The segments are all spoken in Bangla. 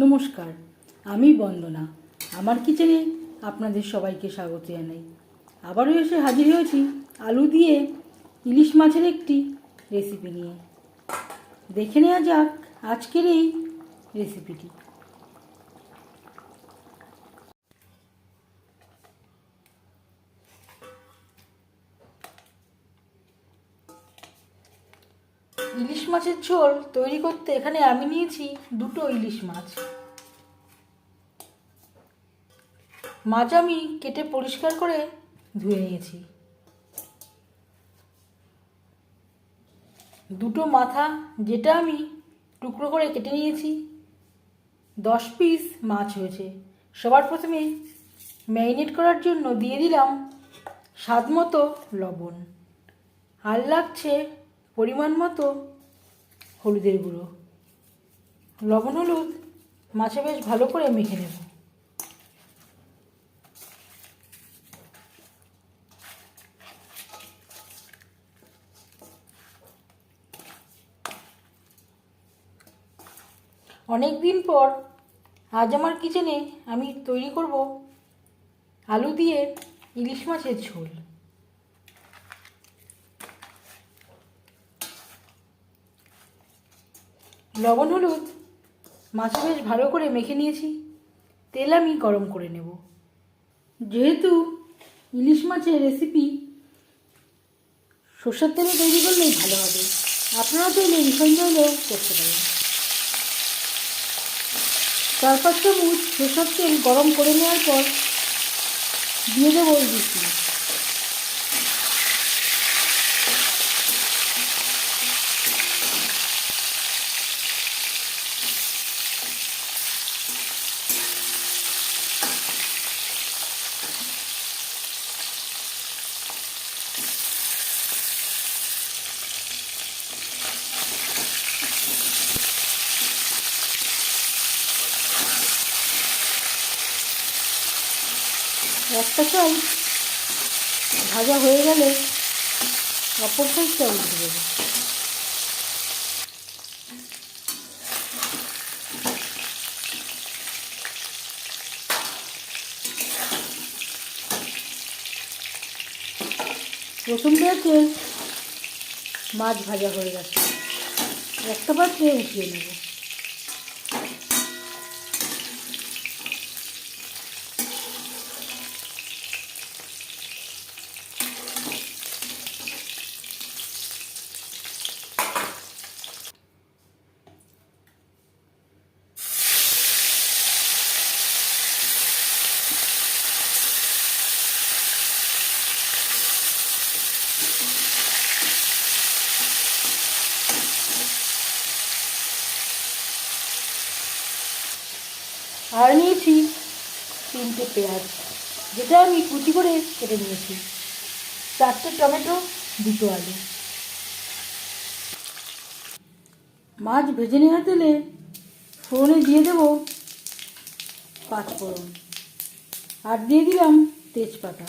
নমস্কার, আমি বন্দনা। আমার কিচেনে আপনাদের সবাইকে স্বাগত জানাই। আবারও এসে হাজির হয়েছি আলু দিয়ে ইলিশ মাছের একটি রেসিপি নিয়ে। দেখে নেওয়া যাক আজকের এই রেসিপিটি ইলিশ মাছের ঝোল তৈরি করতে এখানে আমি নিয়েছি দুটো ইলিশ মাছ। মাছ আমি কেটে পরিষ্কার করে ধুয়ে নিয়েছি। দুটো মাথা যেটা আমি টুকরো করে কেটে নিয়েছি। দশ পিস মাছ হয়েছে। সবার প্রথমে ম্যারিনেট করার জন্য দিয়ে দিলাম স্বাদ মতো লবণ। আর লাগছে পরিমাণ মতো হলুদের গুঁড়ো। লবণ, হলুদ মাছে বেশ ভালো করে মেখে নেব। অনেক দিন পর আজ আমার কিচেনে আমি তৈরি করব আলু দিয়ে ইলিশ মাছের ঝোল। লবণ, হলুদ, মাছে বেশ ভালো করে মেখে নিয়েছি। তেল আমি গরম করে নেব। যেহেতু ইলিশ মাছের রেসিপি সর্ষের তেলে তৈরি করলেই ভালো হবে। আপনারা চাইলে রিফাইন তেলেও করতে পারেন। চার পাঁচ চামচ সর্ষের তেল গরম করে নেওয়ার পর দিয়ে দেবো ইলিশ মাছ। একটা সাইড ভাজা হয়ে গেলে অপর সাইডটা উল্টে দেবো। প্রথম ব্যাচে মাছ ভাজা হয়ে গেছে। একটা পাত্রে উঠিয়ে নেব। আর নিয়েছি তিনটে পেঁয়াজ, যেটা আমি কুচি করে কেটে নিয়েছি। চারটে টমেটো, দুটো আলু। মাছ ভেজে নেওয়া তেলে ফোড়নে দিয়ে দেব পাঁচ ফোড়ন। আর দিয়ে দিলাম তেজপাতা।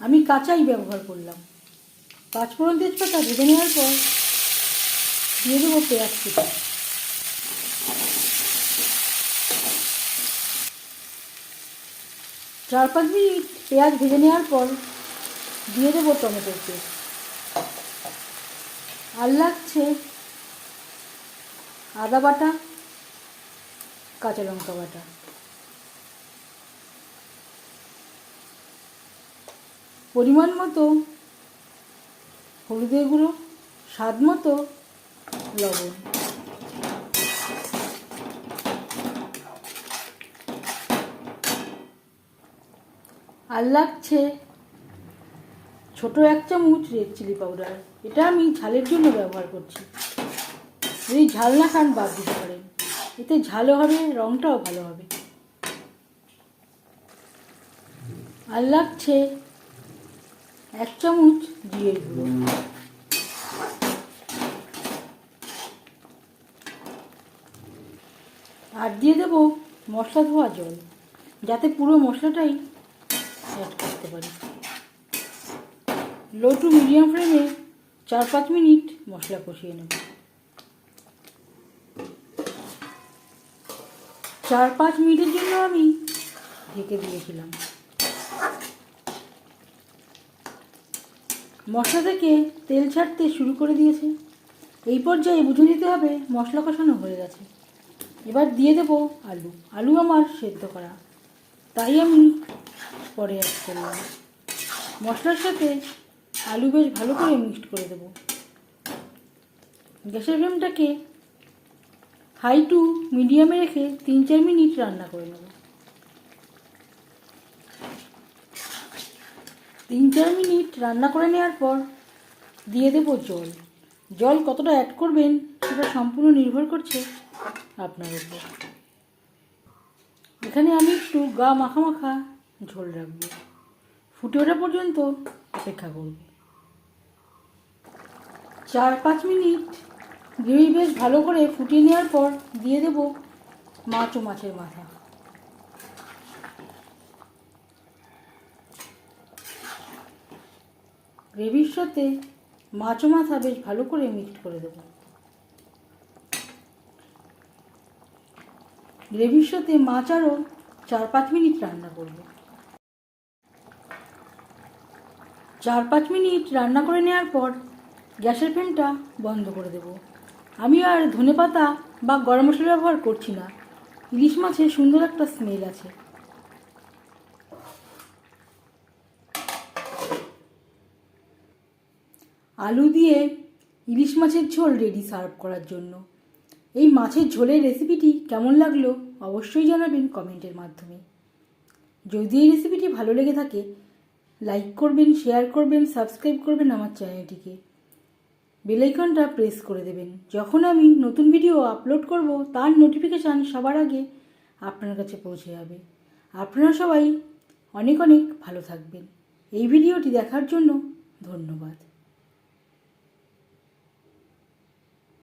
আমি কাঁচাই ব্যবহার করলাম। পাঁচ ফোড়ন তেজপাতা ভেজে নেওয়ার পর দিয়ে দেবো পেঁয়াজ কুচি। চার পাঁচ মিনিট পেঁয়াজ ভেজে নেওয়ার পর দিয়ে দেবো টমেটোর পেস্ট আর লাগছে আদা বাটা, কাঁচা লঙ্কা বাটা। পরিমাণ মতো হলুদের গুঁড়ো, স্বাদ মতো লবণ। আর লাগছে। ছোট এক চামচ রেড চিলি পাউডার এটা আমি ঝালের জন্য ব্যবহার করছি। যদি ঝাল না খান, বাদ দিতে পারেন। এতে ঝালও হবে রঙটাও ভালো হবে। আর লাগছে এক চামচ জিরের গুঁড়ো। আর দিয়ে দেবো মশলা ধোয়া জল। যাতে পুরো মশলাটাই অ্যাড করতে পারি। লো টু মিডিয়াম ফ্লেমে চার পাঁচ মিনিট মশলা কষিয়ে নেব। চার পাঁচ মিনিটের জন্য আমি ঢেকে দিয়েছিলাম। মশলা থেকে তেল ছাড়তে শুরু করে দিয়েছে। এই পর্যায়ে বুঝে নিতে হবে মশলা কষানো হয়ে গেছে। এবার দিয়ে দেব আলু। আলু আমার সেদ্ধ করা। তাই আমি পরে অ্যাড করলাম। মশলার সাথে আলু বেশ ভালো করে মিক্সড করে দেবো। গ্যাসের ফ্লেমটাকে হাই টু মিডিয়ামে রেখে তিন চার মিনিট রান্না করে নেব। তিন চার মিনিট রান্না করে নেওয়ার পর দিয়ে দেব জল। জল কতটা অ্যাড করবেন সেটা সম্পূর্ণ নির্ভর করছে আপনার উপর। এখানে আমি একটু গা মাখা মাখা ঝোল রাখব। ফুটে ওঠা পর্যন্ত অপেক্ষা করব। চার পাঁচ মিনিট গ্রেভি বেশ ভালো করে ফুটিয়ে নেওয়ার পর দিয়ে দেব মাছ ও মাছের মাথা। গ্রেভির সাথে মাছ ও মাথা বেশ ভালো করে মিক্সড করে দেবো। গ্রেভির সাথে মাছ আরও চার পাঁচ মিনিট রান্না করব। চার পাঁচ মিনিট রান্না করে নেওয়ার পর গ্যাসের ফ্লেমটা বন্ধ করে দেব। আমি আর ধনেপাতা বা গরম মশলা ব্যবহার করছি না। ইলিশ মাছের সুন্দর একটা স্মেল আছে। আলু দিয়ে ইলিশ মাছের ঝোল রেডি সার্ভ করার জন্য। এই মাছের ঝোলের রেসিপিটি কেমন লাগল অবশ্যই জানাবেন কমেন্টের মাধ্যমে। যদি এই রেসিপিটি ভালো লেগে থাকে লাইক করবেন শেয়ার করবেন সাবস্ক্রাইব করবেন আমার চ্যানেলটিকে বেলাইকনটা প্রেস করে দেবেন। যখন আমি নতুন ভিডিও আপলোড করব, তার নোটিফিকেশান সবার আগে আপনার কাছে পৌঁছে যাবে। আপনারা সবাই অনেক অনেক ভালো থাকবেন। এই ভিডিওটি দেখার জন্য ধন্যবাদ।